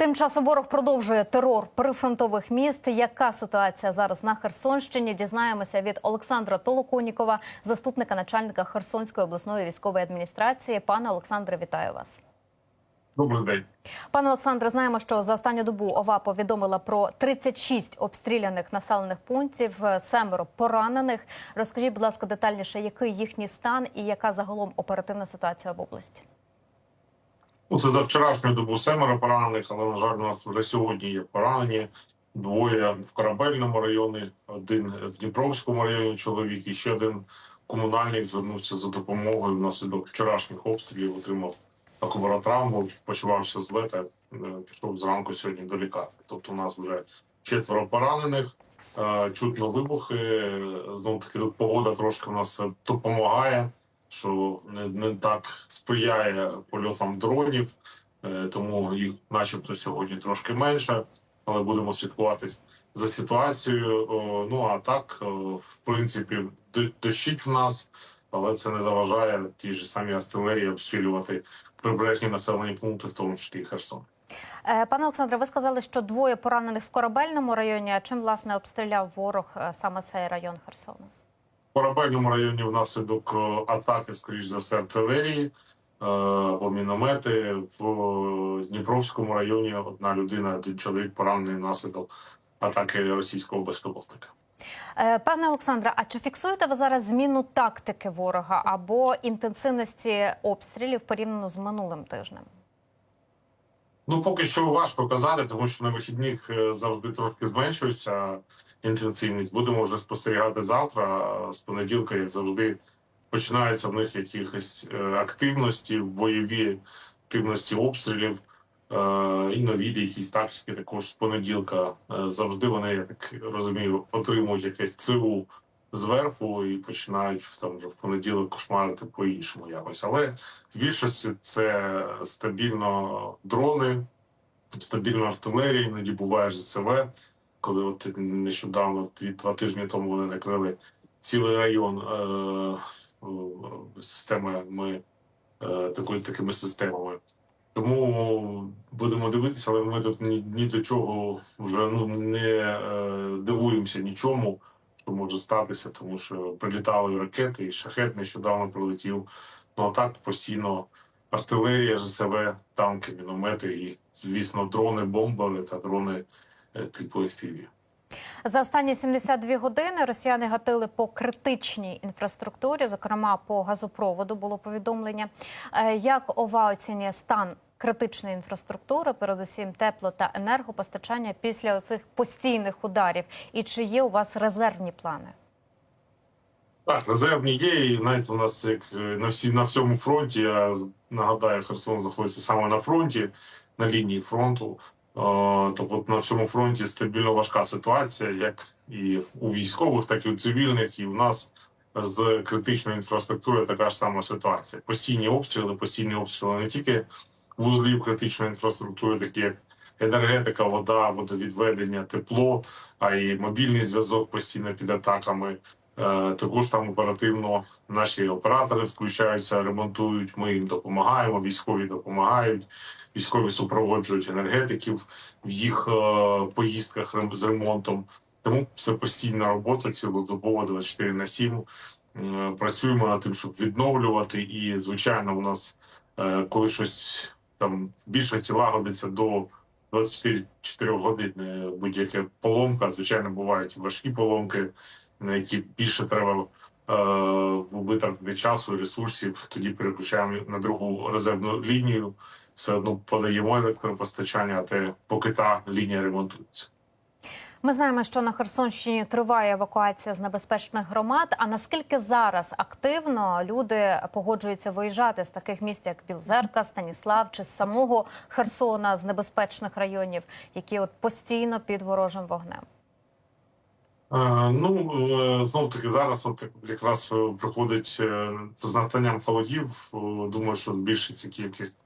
Тим часом ворог продовжує терор прифронтових міст. Яка ситуація зараз на Херсонщині? Дізнаємося від Олександра Толоконікова, заступника начальника Херсонської обласної військової адміністрації. Пане Олександре, вітаю вас. Добрий день. Пане Олександре, знаємо, що за останню добу ОВА повідомила про 36 обстріляних населених пунктів, е, семеро поранених. Розкажіть, будь ласка, детальніше, який їхній стан і яка загалом оперативна ситуація в області? Ну, це за вчорашню добу семеро поранених, але на жаль, у нас вже сьогодні є поранені. Двоє в корабельному районі, один в Дніпровському районі чоловік, і ще один комунальник звернувся за допомогою внаслідок вчорашніх обстрілів, отримав акубаротравму, почувався зле та е, пішов зранку сьогодні до лікарні. Тобто у нас вже четверо поранених, е, чутно вибухи. Знову таки погода трошки у нас е, допомагає що не, не так сприяє польотам дронів, е, тому їх, начебто, сьогодні трошки менше, але будемо слідкуватись за ситуацією. Ну а так, в принципі, дощить в нас, але це не заважає тій ж самій артилерії обстрілювати прибережні населені пункти, в тому числі Херсон. Е, Пане Олександре, ви сказали, що двоє поранених в корабельному районі. А чим власне обстріляв ворог е, саме цей район Херсону? Корабельному районі внаслідок е, атаки, скоріш за все, артилерії е, або міномети. В Дніпровському районі одна людина, один чоловік поранений внаслідок атаки російського безпілотника. Е, Пане Олександре, а чи фіксуєте ви зараз зміну тактики ворога або інтенсивності обстрілів порівняно з минулим тижнем? Ну, поки що важко казати, тому що на вихідних е, завжди трошки зменшується інтенсивність. Будемо вже спостерігати завтра. З понеділка, як завжди, починаються в них якихось е, активності, бойові активності обстрілів. е, І нові якісь тактики також з понеділка. Завжди вони, я так розумію, отримують якесь ЦУ зверху і починають там вже в понеділок кошмарити по-іншому якось. Але в більшості це стабільно дрони, стабільна артилерія, іноді буває ЗСВ. Коли от нещодавно, від два тижні тому вони накрили цілий район е, е, системами е, такими системами. Тому будемо дивитися, але ми тут ні, ні до чого вже ну, не е, дивуємося нічому, що може статися, тому що прилітали ракети, і шахет нещодавно прилетів. Ну а так постійно артилерія, ЖСВ, танки, міномети і, звісно, дрони, бомбери та дрони е, типу FPV. За останні 72 години росіяни гатили по критичній інфраструктурі, зокрема по газопроводу. Було повідомлення. Е, Як ОВА оцінює стан критичної інфраструктури, передусім тепло та енергопостачання після цих постійних ударів? І чи є у вас резервні плани? Так, резервні є, і навіть у нас як е, на всі на всьому фронті. Я нагадаю, Херсон знаходиться саме на фронті, на лінії фронту. Е, Тобто на всьому фронті стабільно важка ситуація, як і у військових, так і у цивільних, і в нас з критичною інфраструктурою така ж сама ситуація. Постійні обстріли, постійні обстріли не тільки вузлів критичної інфраструктури, такі як енергетика, вода, водовідведення, тепло, а й мобільний зв'язок постійно під атаками. Е, Також там оперативно наші оператори включаються, ремонтують. Ми їм допомагаємо. Військові допомагають. Військові супроводжують енергетиків в їх е, поїздках з ремонтом. Тому це постійна робота цілодобово 24 на 7. Е, Працюємо над тим, щоб відновлювати. І звичайно, у нас коли щось там більшості лагодиться до 24 годин будь-яка поломка. Звичайно, бувають важкі поломки на які більше треба е, витратити часу ресурсів. Тоді переключаємо на другу резервну лінію. Все одно подаємо електропостачання, а те поки та лінія ремонтується. Ми знаємо, що на Херсонщині триває евакуація з небезпечних громад. А наскільки зараз активно люди погоджуються виїжджати з таких міст, як Білзерка, Станіслав чи з самого Херсона з небезпечних районів, які от постійно під ворожим вогнем? Е, ну е, знов таки зараз от якраз е, приходить е, з настанням холодів. Думаю, що збільшиться кількість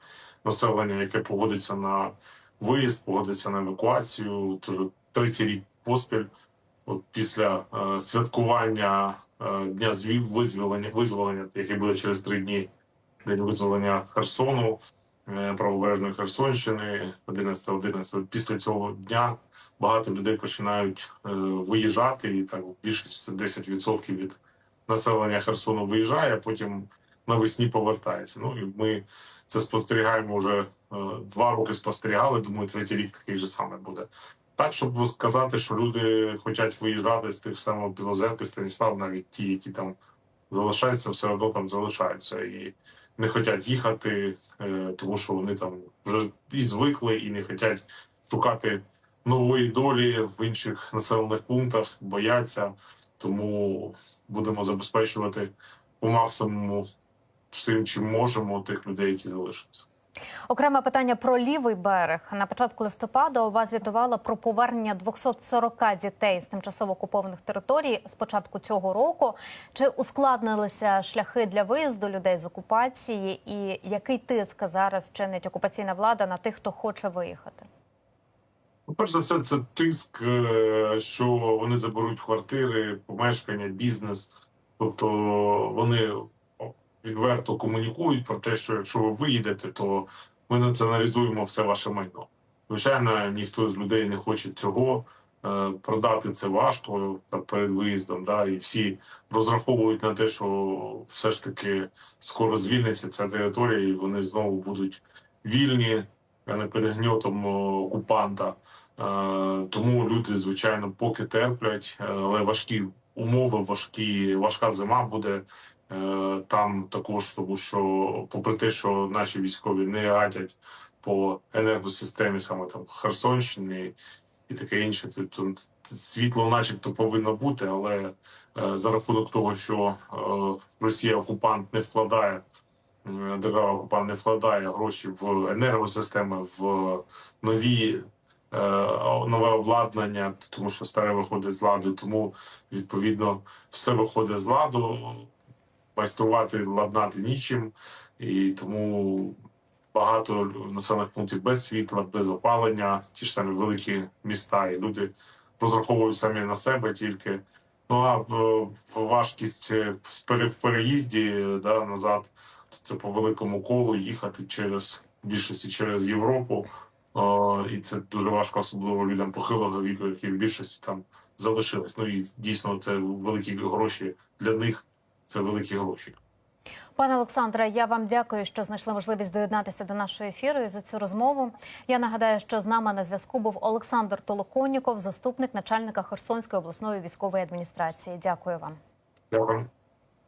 населення, яке погодиться на виїзд, погодиться на евакуацію. Третій рік поспіль. От після е, святкування е, дня зві- визволення, визволення, яке буде через три дні, день визволення Херсону. е, правобережної Херсонщини, 11 11 Після цього дня багато людей починають е, виїжджати, і так більшість це 10% від населення Херсону виїжджає, а потім навесні повертається. Ну і ми це спостерігаємо вже е, два роки спостерігали. Думаю, третій рік такий же саме буде. Так, щоб сказати, що люди хочуть виїжджати з тих самих Білозерки, Станіслав, навіть ті, які там залишаються, все одно там залишаються і не хочуть їхати, е, тому що вони там вже і звикли, і не хочуть шукати нової долі в інших населених пунктах, бояться. Тому будемо забезпечувати по максимуму всім, чим можемо, тих людей, які залишилися. Окреме питання про лівий берег. На початку листопада ОВА звітувала про повернення 240 дітей з тимчасово окупованих територій з початку цього року. Чи ускладнилися шляхи для виїзду людей з окупації, і який тиск зараз чинить окупаційна влада на тих, хто хоче виїхати? Ну, перш за все, це тиск, е, що вони заберуть квартири, помешкання, бізнес. Тобто вони відверто комунікують про те, що якщо ви виїдете, то ми націоналізуємо все ваше майно. Звичайно, ніхто з людей не хоче цього. Е, Продати це важко перед виїздом. Да, і всі розраховують на те, що все ж таки скоро звільниться ця територія, і вони знову будуть вільні, а не під гньотом окупанта. Е, Тому люди, звичайно, поки терплять, е, але важкі умови, важкі, важка зима буде е, там також, тому що, попри те, що наші військові не гатять по енергосистемі, саме там Херсонщини і таке інше, то, то світло, начебто, повинно бути, але е, за рахунок того, що е, Росія окупант не вкладає. е, Держава окупант не вкладає гроші в енергосистеми, в нові е, нове обладнання, тому що старе виходить з ладу. Тому відповідно все виходить з ладу. Майструвати, ладнати нічим, і тому багато населених пунктів без світла, без опалення, ті ж самі великі міста, і люди розраховують самі на себе тільки. Ну а важкість е, в переїзді да, назад, це по великому колу їхати через більшості через Європу. О, і це дуже важко, особливо людям похилого віку, які в більшості там залишились. Ну і дійсно це великі гроші для них. Це великі гроші. Пане Олександре, я вам дякую, що знайшли можливість доєднатися до нашого ефіру і за цю розмову. Я нагадаю, що з нами на зв'язку був Олександр Толоконіков, заступник начальника Херсонської обласної військової адміністрації. Дякую вам. Дякую.